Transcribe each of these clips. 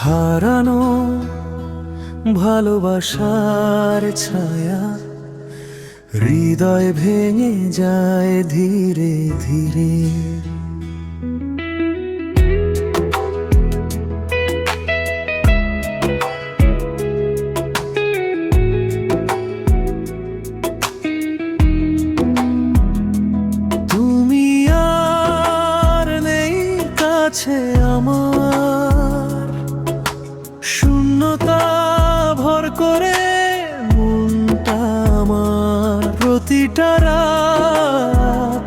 হারানো ভালোবাসার ছায়া হৃদয় ভেঙে যায় ধীরে ধীরে। তুমি করে মনটা আমার প্রতিটা রাত,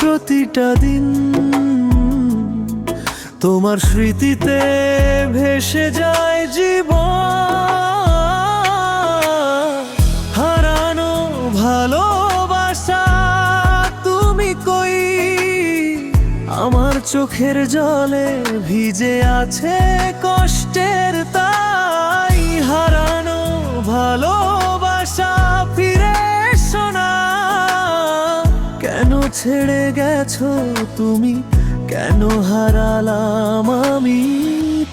প্রতিটা দিন। তোমার স্মৃতিতে ভেসে যায় জীবন। হারানো ভালোবাসা তুমি কই? আমার চোখের জলে ভিজে আছে কষ্টের তাই ছেড়ে গেছো তুমি? কেন হারালাম আমি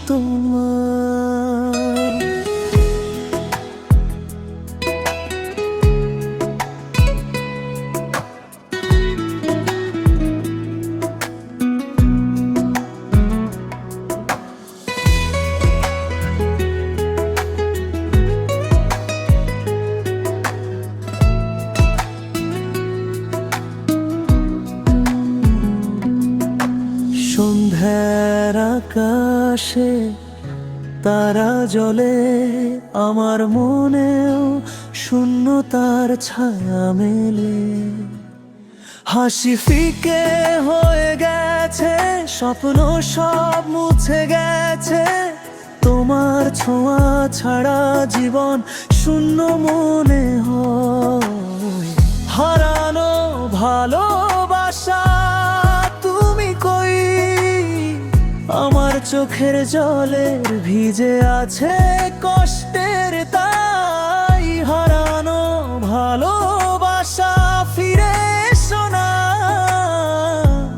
তোমার সন্ধ্যার আকাশে তারা জলে, আমার মনেও শূন্যতার ছায়া মেলে। হাসি ফিকে হয়ে গেছে, স্বপ্ন সব মুছে গেছে। তোমার ছোঁয়া ছাড়া জীবন শূন্য মনে হয়। হারানো ভালোবাসা চোখের জলের ভিজে আছে কষ্টের তাই হারানো ভালোবাসা ফিরে শোনা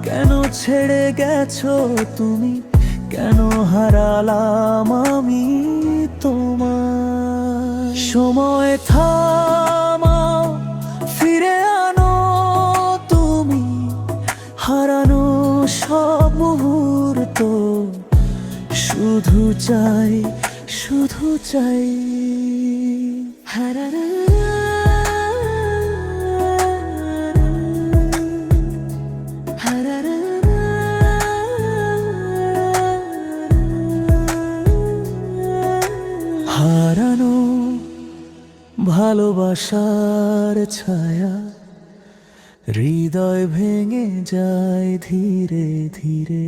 কেন ছেড়ে গেছো তুমি? কেন হারালাম আমি তোমার সময় থামাও ফিরে আনো তুমি। হারানো সব মুহূর্ত শুধু চাই শুধু চাই। হারারা। হারানো ভালোবাসার ছায়া হৃদয় ভেঙে যায় ধীরে ধীরে।